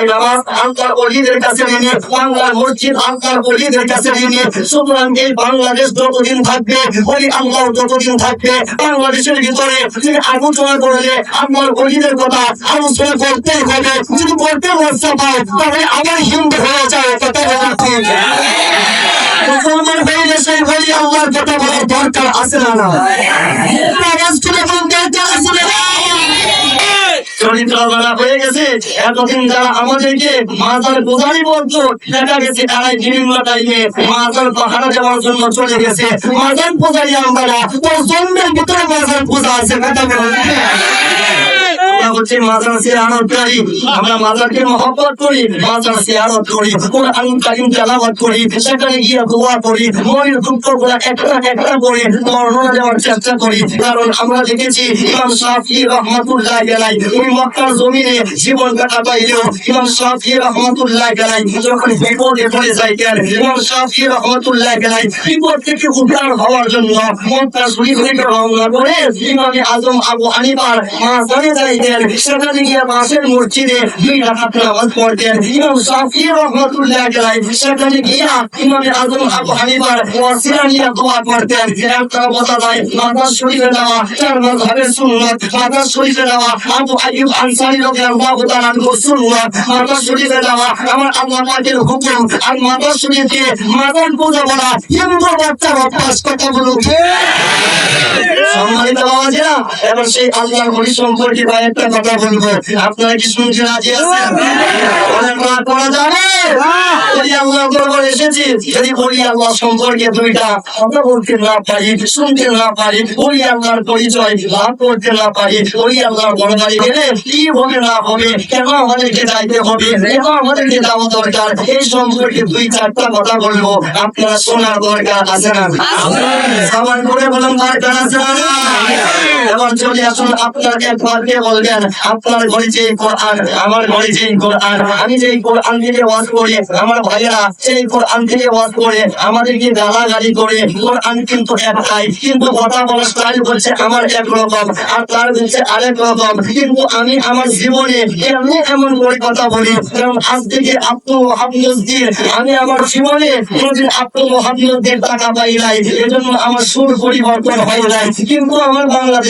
যাই নামাজ আল্লাহর অলিদের কাছে নিয়ে বাংলার মসজিদ আল্লাহর অলিদের কাছে নিয়ে সুতরাং এই বাংলাদেশ যতদিন থাকবে ওই আল্লাহ যতদিন থাকবে বাংলাদেশের ভিতরে তিনি আলোচনা করলে আমার অলিদের কথা আলোচনা করতেই হবে। যদি করতে লজ্জা পায় তাহলে আবার হিন্দু হয়ে যায় কথা বলা মুসলমান হইলে সেই বলি আল্লাহর কথা বলার দরকার আছে না না চরিত্র বলা হয়ে গেছে, এতদিন যারা আমাদেরকে মাজার বোঝানি দেখা গেছে, তারাই বিভিন্ন পাহারা দেওয়ার জন্য চলে গেছে। মাজার পূজারি আমরা তোর জন্মের ভিতরে মাজার পূজা আছে কথা বলুন আমরা হচ্ছে মাজার সিয়ারত করি, আমরা মাজারকে মহব্বত করি, মাজার সিয়ারত করি, কোরআন কারীম তেলাওয়াত করি, সেখানে গিয়ে দোয়া করি, মনের দুঃখগুলো একটা একটা করে বর্ণনা দেওয়ার চেষ্টা করি। কারণ আমরা দেখেছি, ইমাম শাফি রহমাতুল্লাহ আলাইহি ওই মক্কার জমিনে জীবন কাটা পাইলেও ইমাম শাফি রহমাতুল্লাহ আলাইহি যখন বিপদে পড়ে যাইতেন ইমাম শাফি রহমাতুল্লাহ আলাইহি বিপদ থেকে উদ্ধার হওয়ার জন্য মক্কা শরীফ থেকে রওনা করে ইমামে আজম আবু হানিফার মাঝখানে যাইতেন সেখানে গিয়ে পাশের মসজিদে দুই রাকাত নামাজ পড়তেন ইমাম শাফি রহমাতুল্লাহ আলাইহি সেখানে গিয়া ইমামে আজম আবু হানিফার ওয়াসিলা নিয়ে দোয়া করতেন। একটা কথা যায় মাদার শরীফে যাওয়া চার মাযহাবের সুন্নাত। মাদার শরীফে যাওয়া আবু আইয়ুব আনসারী তাআলা আনহু সুন্নাত। মাদার শরীফে যাওয়া আমার আল্লাহ পাকের হুকুম। আর মাদার শরীফে মাদার পূজা করা হিন্দু বাচ্চার অভ্যাস কথা বলুন সম্মানিত বাবাজিরা এবার সেই আল্লাহর হরি সম্পর্কে কয়েকটা কথা বলব আপনারা কি রাজি আছেন? অনেক রাত করা যাবে আল্লাহ এসেছি যদি ওই আল্লাহ সম্পর্কে দুইটা কথা বলতে না পারি শুনতে না পারি আল্লাহর পরিচয় লাভ করতে না পারি ওই আল্লাহর গেলে কি হবে না হবে কেন আমাদেরকে যাইতে হবে কেন আমাদেরকে যাওয়া দরকার এই সম্পর্কে দুই চারটা কথা বলব। আপনারা শোনার দরকার আছে না? সবার করে বলুন দরকার আছে না? এবার চলে আসুন আপনার একবারকে বলবেন আপনার ঘরে যে কোরআন আমার ঘরে যে কোরআন আমি যেই কোরআন থেকে ওয়াজ করি আমার ভাইয়েরা সেই কোরআন থেকে ওয়াজ করে আমাদেরকে গালাগালি করে কোরআন কিন্তু একটাই কিন্তু কথা বলার স্টাইল বলছে আমার এক রকম আর তার বলছে আরেক রকম। কিন্তু আমি আমার জীবনে এমনি এমন করে কথা বলি কারণ আজ থেকে মহাবিয়স দিয়ে আমি আমার জীবনে কোনদিন আপনি মহাবিয়স টাকা পাই নাই এজন্য আমার সুর পরিবর্তন হয় নাই। কিন্তু আমার বাংলাদেশের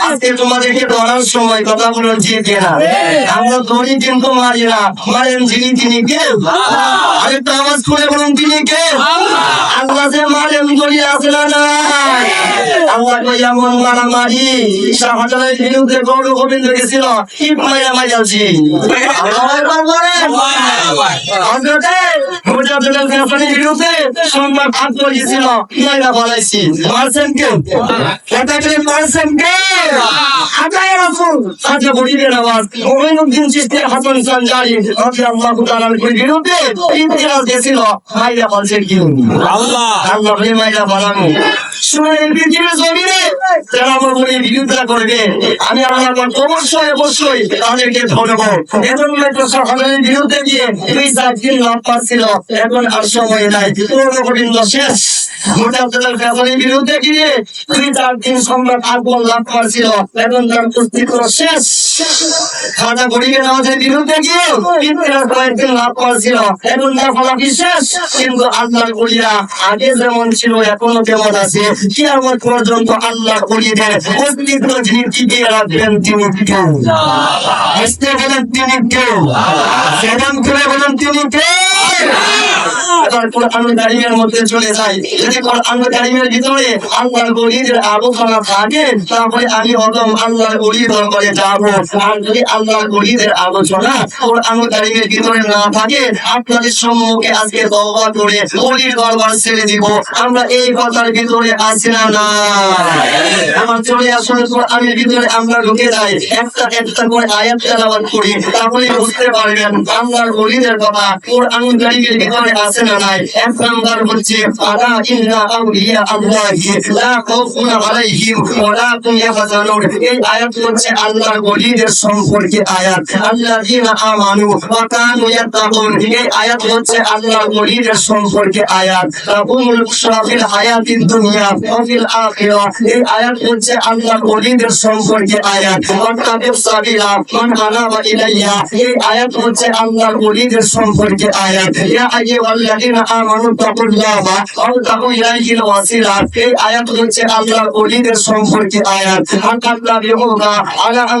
আজকে তোমাদেরকে ধরার সময় কথা বলুন যে কেনা আমরা ধরি কিন্তু মারি না মারেন যিনি তিনি কে? আরেকটা আওয়াজ করে বলুন তিনি কে? আল্লাহ। যে মারেন ধরি আছে না নাই। আল্লাহ কই এমন মারা মারি শাহজালালের বিরুদ্ধে গৌর গোবিন্দ গেছিল কি আল্লাহ একবার বলেন বিরুদ্ধে ভাগ করেছিল মাইরা বলাইছি মারছেন এটা করে মারছেন কে? আদায় রাসূল আজকে বলিলেন আওয়াজ। মোমিনুদ্দিন চিশতির হাসান সঞ্জারি রাদিয়াল্লাহু তাআলার বিরুদ্ধে? ইতিহাস দিয়েছিল মাইরা বলছেন কি আল্লাহ। আল্লাহ রে মাইরা বানানো শুনে পৃথিবীর জমিনে যারা আমার বলি বিরোধিতা করবে আমি আল্লাহ অবশ্যই অবশ্যই তাদেরকে ধরবো এজন্য তো সকালের বিরুদ্ধে গিয়ে দুই চার দিন লাভ পাচ্ছিল। এখন আর সময় নাই। পূর্ণ গোবিন্দ ব্যাপারের বিরুদ্ধে গিয়ে তিনি চার দিন সম্রাট আকবর লাভ করেছিল। এখন তার অস্তিত্ব শেষ। খাজা বিরুদ্ধে লাভ পাচ্ছিল এখন তার ফলাফি শেষ কিন্তু আল্লাহর আগে যেমন ছিল, এখনও তেমন আছে। পর্যন্ত অস্তিত্ব যিনি টিকিয়ে রাখবেন, তিনি কেউ আসতে তিনি কেউ করে তিনি কেউ কারিমের মধ্যে চলে ভিতরে থাকে তারপরে আমি অদম আল্লাহর গলি দরবারে যাব। আর যদি আল্লাহর গলিদের আলোচনা কোরআন কারিমের ভিতরে না থাকে, আপনাদের সম্মুখে আজকে তওবা করে গলির দরবার ছেড়ে দিব। আমরা এই কথার ভিতরে আছি না না আমার চলে আসলে কোরআনের ভিতরে আমরা ঢুকে যাই। একটা একটা করে আয়াত তেলাওয়াত করি, তাহলে বুঝতে পারবেন আল্লাহর গলিদের কথা কোরআন কারিমের ভিতরে আছে না নাই? এক নাম্বার হচ্ছে, আলা ইন্না আউলিয়া আল্লাহি, লা খাউফুন আলাইহিম ওয়া লা হুম ইয়াহজানুন। এই আয়াত হচ্ছে আল্লাহর গলিদের ওলিদের সম্পর্কে আয়াত। আল্লাযীনা আমানু ওয়া কানু এই আয়াত হচ্ছে আল্লাহর ওলিদের সম্পর্কে আয়াত। লাহুমুল বুশরা ফিল দুনিয়া ফিল আখিরাহ। এই আয়াত হচ্ছে আল্লাহর ওলিদের সম্পর্কে আয়াত। ওয়াত্তাবিস সাবিলা, মান আনাবা ইলাইয়া এই আয়াত হচ্ছে আল্লাহর ওলিদের সম্পর্কে আয়াত। ইয়া আইয়ুহাল্লাযীনা আমানু তাকুল্লাহা ওয়া তাকু ইলাইহিল ওয়াসিলা। এই আয়াত হচ্ছে আল্লাহর ওলিদের সম্পর্কে আয়াত। হাকাল্লা বিহুনা আলা আন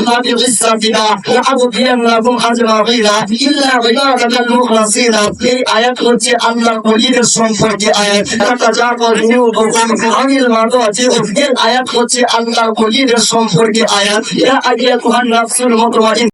নাবি ইসসাতিনা লাআবুদিয়ান্নাহুম আজমাইনা ইল্লা ইবাদাকাল মুখলাসিনা এই আয়াত হচ্ছে আল্লাহর ওলিদের সম্পর্কে আয়াত তাতাজাবর নিউবুকুম আনিল মাদাজি এই আয়াত হচ্ছে আল্লাহর ওলিদের সম্পর্কে আয়াত ইয়া আইয়াতুহান নাফসুল মুতমাইন